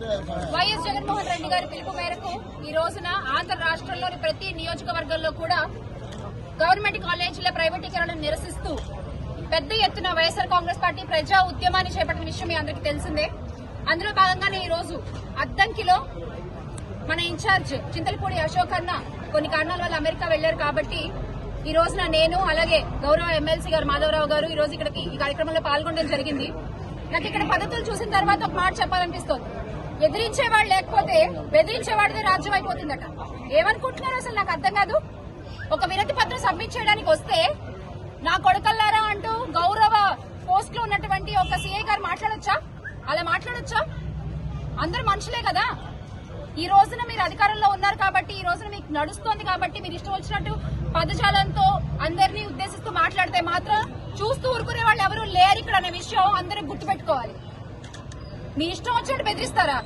YS Jaganmohan Reddy గారి పిలుపు మేరకు ఈ రోజున ఆంధ్ర రాష్ట్రంలోని ప్రతి నియోజకవర్గంలో కూడా గవర్నమెంట్ కాలేజీల ప్రైవేటీకరణను నిరసిస్తూ పెద్ద ఎత్తున వైఎస్ఆర్ కాంగ్రెస్ పార్టీ ప్రజా ఉద్యమాన్ని చేపట్టిన విషయం మీ అందరికీ తెలిసిందే. అందులో భాగంగానే ఈ రోజు అద్దంకిలో మన ఇన్ఛార్జ్ చింతలపూడి అశోక్ అన్న కొన్ని కారణాల వల్ల అమెరికా వెళ్ళారు కాబట్టి ఈ రోజున నేను అలాగే గౌరవ ఎమ్మెల్సీ గారు మాధవరావు గారు ఈ రోజు ఇక్కడికి ఈ కార్యక్రమంలో పాల్గొనడం జరిగింది. నాకు ఇక్కడ పద్ధతులు చూసిన తర్వాత ఒక మాట చెప్పాలనిపిస్తోంది. ఎదిరించేవాడు లేకపోతే బెదిరించేవాడిదే రాజ్యం అయిపోతుందట. ఏమనుకుంటున్నారు అసలు? నాకు అర్థం కాదు. ఒక వినతి పత్రం సబ్మిట్ చేయడానికి వస్తే నా కొడుకల్లారా అంటూ గౌరవ పోస్ట్లో ఉన్నటువంటి ఒక సీఏ గారు మాట్లాడొచ్చా? అలా మాట్లాడొచ్చా? అందరు మనుషులే కదా. ఈ రోజున మీరు అధికారంలో ఉన్నారు కాబట్టి ఈ రోజున మీకు నడుస్తోంది కాబట్టి మీరు ఇష్టం వచ్చినట్టు పదజాలంతో అందరినీ ఉద్దేశిస్తూ మాట్లాడితే మాత్రం చూస్తూ ఊరుకునే వాళ్ళు ఎవరు లేరు ఇక్కడ అనే విషయం అందరూ గుర్తుపెట్టుకోవాలి. మీ ఇష్టం వచ్చినట్టు బెదిరిస్తారా?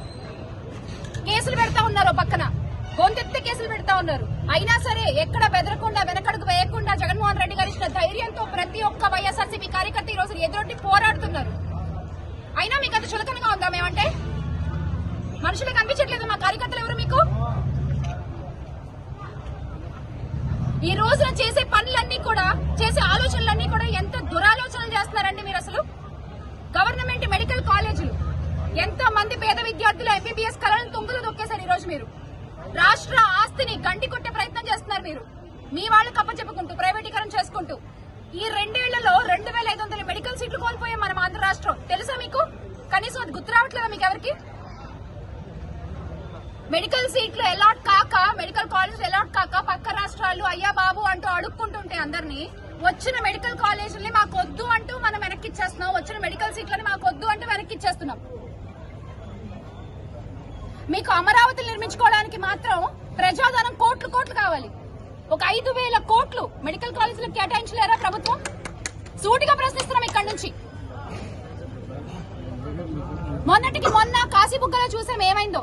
కేసులు పెడతా ఉన్నారు పక్కన. గొంతెత్తే కేసులు పెడతా ఉన్నారు. అయినా సరే ఎక్కడ బెదరకుండా వెనకడుగు వేయకుండా జగన్మోహన్ రెడ్డి గారి ధైర్యంతో ప్రతి ఒక్క వైఎస్ఆర్సీపీ కార్యకర్త ఈ రోజు ఎదురొట్టి పోరాడుతున్నారు. అయినా మీకు అంత చులకనగా ఉందా మేమంటే? మనుషులకు కనిపించట్లేదు మా కార్యకర్తలు ఎవరు మీకు? ఈ రోజున చేసే పనులన్నీ కూడా చేసే ఆలోచనలన్నీ కూడా ఎంత దురాలోచనలు చేస్తున్నారండి మీరు అసలు? గవర్నమెంట్ మెడికల్ కాలేజీలు ఎంతో మంది పేద విద్యార్థులు ఎంబీబీఎస్ కళలను తుంగులు దొక్కేశారు ఈ రోజు మీరు. రాష్ట్ర ఆస్తిని గండి కొట్టే ప్రయత్నం చేస్తున్నారు మీరు. మీ వాళ్ళు కప్పచెప్పుకుంటూ ప్రైవేటీకరణ చేసుకుంటూ. ఈ రెండేళ్ళలో రెండు వేల ఐదు వందల మెడికల్ సీట్లు కోల్పోయాం మనం ఆంధ్ర రాష్ట్రం. తెలుసా మీకు? కనీసం అది గుర్తు రావట్లేదా మీకు ఎవరికి? మెడికల్ సీట్లు అలాట్ కాక మెడికల్ కాలేజ్ అలాట్ కాక పక్క రాష్ట్రాలు అయ్యా బాబు అంటూ అడుక్కుంటుంటే అందరినీ వచ్చిన మెడికల్ కాలేజీని మాకు వద్దు అంటూ మనం వెనక్కి ఇచ్చేస్తున్నాం వచ్చిన మెడికల్ సీట్లు మాకు ఇచ్చేస్తున్నాం మీకు అమరావతి నిర్మించుకోవడానికి మాత్రం ప్రజాధనం కోట్లు కోట్లు కావాలి. ఒక ఐదు వేల కోట్లు మెడికల్ కాలేజీలకు కేటాయించలేరా ప్రభుత్వం? సూటిగా ప్రశ్నిస్తున్నాం ఇక్కడి నుంచి. మొన్నటికి మొన్న కాశీబుగ్గలో చూసాం ఏమైందో.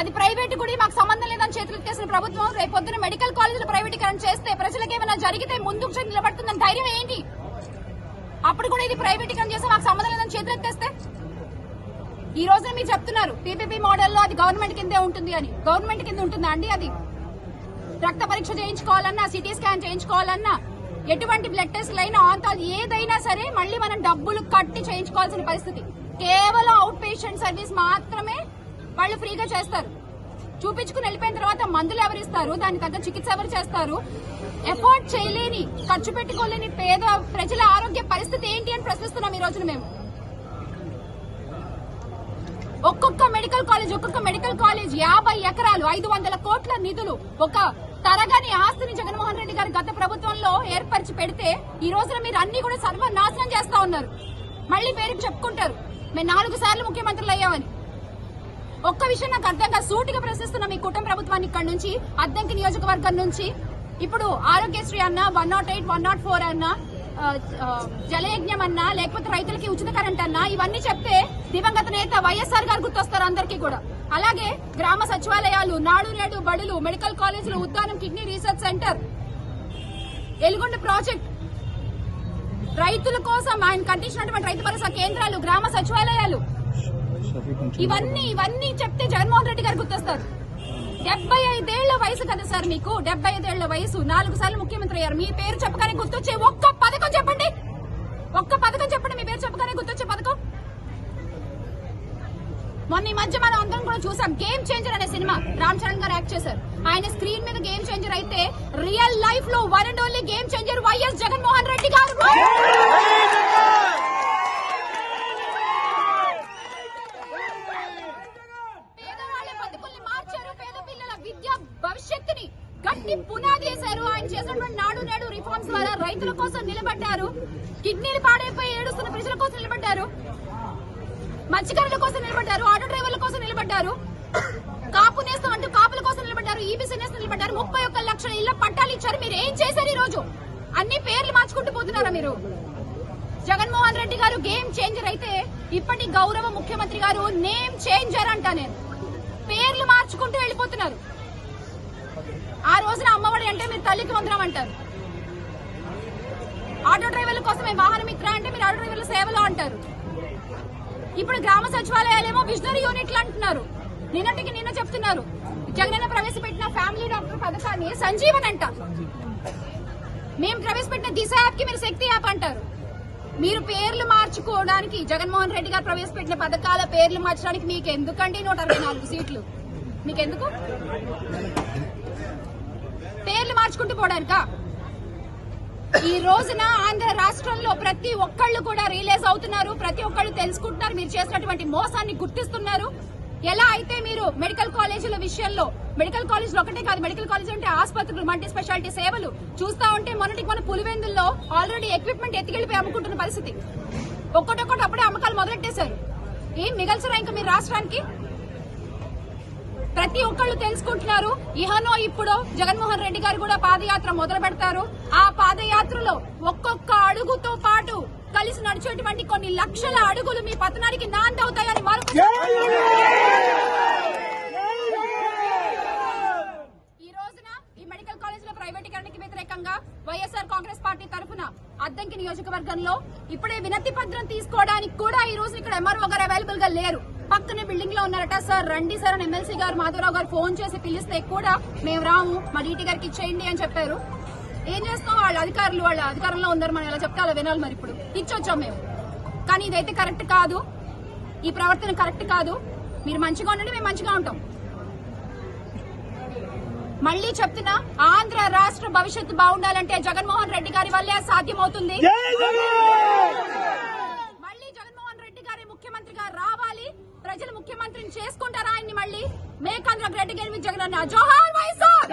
అది ప్రైవేట్ గుడి మాకు సంబంధం లేదని చేతులు ఎత్తేసిన ప్రభుత్వం రేపొద్దున మెడికల్ కాలేజీలు ప్రైవేటీకరణ చేస్తే ప్రజలకు ఏమైనా జరిగితే ముందుకు నిలబడుతుందని ధైర్యం ఏంటి? అప్పుడు కూడా ఇది ప్రైవేటీకరణ చేస్తే మాకు సంబంధం లేదని చేతులు ఎత్తేస్తే? ఈ రోజున మీరు చెప్తున్నారు పీపీపీ మోడల్లో అది గవర్నమెంట్ కిందే ఉంటుంది అని. గవర్నమెంట్ కింద ఉంటుందా అండి అది? రక్త పరీక్ష చేయించుకోవాలన్నా సిటీ స్కాన్ చేయించుకోవాలన్నా ఎటువంటి బ్లడ్ టెస్ట్ అయినా ఆంతాలు ఏదైనా సరే మళ్ళీ మనం డబ్బులు కట్టి చేయించుకోవాల్సిన పరిస్థితి. కేవలం అవుట్ పేషెంట్ సర్వీస్ మాత్రమే వాళ్ళు ఫ్రీగా చేస్తారు. చూపించుకుని వెళ్ళిపోయిన తర్వాత మందులు ఎవరు ఇస్తారు? దాని తగ్గ చికిత్స ఎవరు చేస్తారు? ఎఫోర్డ్ చేయలేని ఖర్చు పెట్టుకోలేని పేద ప్రజల ఆరోగ్య పరిస్థితి ఏంటి అని ప్రశ్నిస్తున్నాం ఈ రోజున మేము. ఒక్కొక్క మెడికల్ కాలేజ్ ఒక్కొక్క మెడికల్ కాలేజ్ యాభై ఎకరాలు ఐదు వందల కోట్ల నిధులు ఒక తరగని ఆస్తిని జగన్మోహన్ రెడ్డి గారు గత ప్రభుత్వంలో ఏర్పరిచి పెడితే ఈ రోజున మీరు అన్ని కూడా సర్వనాశనం చేస్తా ఉన్నారు. మళ్ళీ పేరు చెప్పుకుంటారు. మేము నాలుగు సార్లు ముఖ్యమంత్రులు అయ్యామని. ఒక్క విషయం నాకు అర్థం కాదు సూటిగా ప్రశ్నిస్తున్న మీ కుటుంబ ప్రభుత్వాన్ని ఇక్కడ నుంచి అద్దంకి నియోజకవర్గం నుంచి ఇప్పుడు ఆరోగ్యశ్రీ అన్న one nought eight one nought four అన్న జలయజ్ఞం అన్నా లేకపోతే రైతులకి ఉచిత కరెంట్ అన్నా ఇవన్నీ చెప్తే దివంగత నేత వైఎస్ఆర్ గారు గుర్తొస్తారు అందరికీ కూడా. అలాగే గ్రామ సచివాలయాలు నాడు నేడు బడులు మెడికల్ కాలేజీలు Uddanam kidney research centre Elugonda project. రైతుల కోసం ఆయన కట్టించినటువంటి రైతు భరోసా కేంద్రాలు గ్రామ సచివాలయాలు. ఇవన్నీ ఇవన్నీ చెప్తే జగన్మోహన్ రెడ్డి గారు గుర్తొస్తారు. డెబ్బై ఐదేళ్ళ వయసు కదా సార్ మీకు? డెబ్బై ఐదేళ్ళ వయసు. నాలుగు సార్లు ముఖ్యమంత్రి అయ్యారు. మీ పేరు చెప్పగానే గుర్తొచ్చే ఒక్క పథకం చెప్పండి ఒక్క పథకం చెప్పండి మీ పేరు చెప్పగానే గుర్తొచ్చే పథకం మొన్న ఈ మధ్య మనం అందరం కూడా చూసాం గేమ్ చేంజర్ అనే సినిమా. రామ్ చరణ్ గారు యాక్ట్ చేశారు. ఆయన స్క్రీన్ మీద గేమ్ చేంజర్ అయితే రియల్ లైఫ్లో one and only game changer YS Jaganmohan Reddy గారు. మార్చారు. విద్య భవిష్యత్తుని గట్టి పునాది వేశారు. ఆయన చేసినటువంటి నాడు నేడు రిఫార్మ్స్ ద్వారా రైతుల కోసం నిలబడ్డారు. కిడ్నీలు పాడైపోయి ఏడుస్తున్న ప్రజల కోసం నిలబడ్డారు. మత్స్యకారుల కోసం నిలబడ్డారు ఆటో డ్రైవర్ల కోసం నిలబడ్డారు కాపు నేస్తం అంటూ కాపుల కోసం నిలబడ్డారు ఈబీసీ నేస్తం నిలబడ్డారు. ముప్పై ఒక్క లక్షల ఇళ్ళ పట్టాలు ఇచ్చారు. మీరు ఏం చేశారు ఈ రోజు అన్ని పేర్లు మార్చుకుంటూ పోతున్నారా మీరు? జగన్మోహన్ రెడ్డి గారు గేమ్ చేంజర్ అయితే ఇప్పటి గౌరవ ముఖ్యమంత్రి గారు నేమ్ చేంజర్ అంట నేను. పేర్లు మార్చుకుంటూ వెళ్ళిపోతున్నారు. ఆ రోజున అమ్మఒడి అంటే మీరు తల్లికి వందరం అంటారు. ఆటో డ్రైవర్ల కోసం వాహన మిత్ర అంటే మీరు ఆటో డ్రైవర్ల సేవలో అంటారు. ఇప్పుడు గ్రామ సచివాలయాలేమో విజనరీ యూనిట్లు అంటున్నారు. నిన్నటికి నిన్న చెప్తున్నారు. జగనన్న ప్రవేశపెట్టిన ఫ్యామిలీ డాక్టర్ పథకాన్ని సంజీవన్ అంట. మేము ప్రవేశపెట్టిన దిశ యాప్కి మీరు శక్తి యాప్ అంటారు. మీరు పేర్లు మార్చుకోవడానికి జగన్మోహన్ రెడ్డి గారు ప్రవేశపెట్టిన పథకాల పేర్లు మార్చడానికి మీకు ఎందుకండి నూట అరవై నాలుగు సీట్లు? మీకెందుకు? పేర్లు మార్చుకుంటూ పోవడానికా ఈ రోజున ఆంధ్ర రాష్ట్రంలో ప్రతి ఒక్కళ్ళు కూడా రియలైజ్ అవుతున్నారు ప్రతి ఒక్కళ్ళు తెలుసుకుంటున్నారు మీరు చేసినటువంటి మోసాన్ని గుర్తిస్తున్నారు. ఎలా అయితే మీరు మెడికల్ కాలేజీల విషయంలో మెడికల్ కాలేజీలు ఒకటే కాదు మెడికల్ కాలేజ్ అంటే ఆసుపత్రులు మల్టీ స్పెషాలిటీ సేవలు చూస్తా ఉంటే మొన్నటికి మన పులివెందుల్లో ఆల్రెడీ ఎక్విప్మెంట్ ఎత్తికెళ్ళిపోయి అమ్ముకుంటున్న పరిస్థితి. ఒక్కటొక్కటి అప్పుడే అమ్మకాలు మొదలెట్టేశారు. ఏం మిగల్చరా ఇంకా మీరు రాష్ట్రానికి? ప్రతి ఒక్కళ్ళు తెలుసుకుంటున్నారు. ఇహనో ఇప్పుడు జగన్మోహన్ రెడ్డి గారు కూడా పాదయాత్ర మొదలు పెడతారు. ఆ పాదయాత్రలో ఒక్కొక్క అడుగుతో పాటు కలిసి నడిచేటువంటి కొన్ని లక్షల అడుగులు మీ పతనానికి నాంది అవుతాయని మరొక ఈ రోజున ఈ మెడికల్ కాలేజీల ప్రైవేటీకరణకి వ్యతిరేకంగా వైఎస్ఆర్ కాంగ్రెస్ పార్టీ తరఫున అద్దంకి నియోజకవర్గంలో ఇప్పుడే వినతి పత్రం తీసుకోవడానికి కూడా ఈ రోజు ఇక్కడ ఎంఆర్ఓ గారు అవైలబుల్గా లేరు. పక్కనే బిల్డింగ్లో ఉన్నారట. సార్ రండి సార్ అని ఎమ్మెల్సీ గారు మాధవరావు గారు ఫోన్ చేసి పిలిస్తే కూడా మేము రాము మా డీటీ గారికి ఇచ్చేయండి అని చెప్పారు. ఏం చేస్తాం వాళ్ళ అధికారులు వాళ్ళ అధికారంలో ఉన్నారు. మనం ఎలా చెప్తే అలా వినాలి మరి ఇప్పుడు. ఇచ్చొచ్చాం మేము. కానీ ఇదైతే కరెక్ట్ కాదు. ఈ ప్రవర్తన కరెక్ట్ కాదు. మీరు మంచిగా ఉండండి మేము మంచిగా ఉంటాం. మళ్ళీ చెప్తున్నా ఆంధ్ర రాష్ట్ర భవిష్యత్తు బాగుండాలంటే జగన్మోహన్ రెడ్డి గారి వల్లే సాధ్యమవుతుంది మళ్ళీ జగన్మోహన్ రెడ్డి గారి ముఖ్యమంత్రిగా రావాలి ప్రజలు ముఖ్యమంత్రిని చేసుకుంటారా ఆయన్ని మళ్ళీ? మేకంద్ర రెడ్డి గారి జగన్ జోహార్ వైఎస్ఆర్!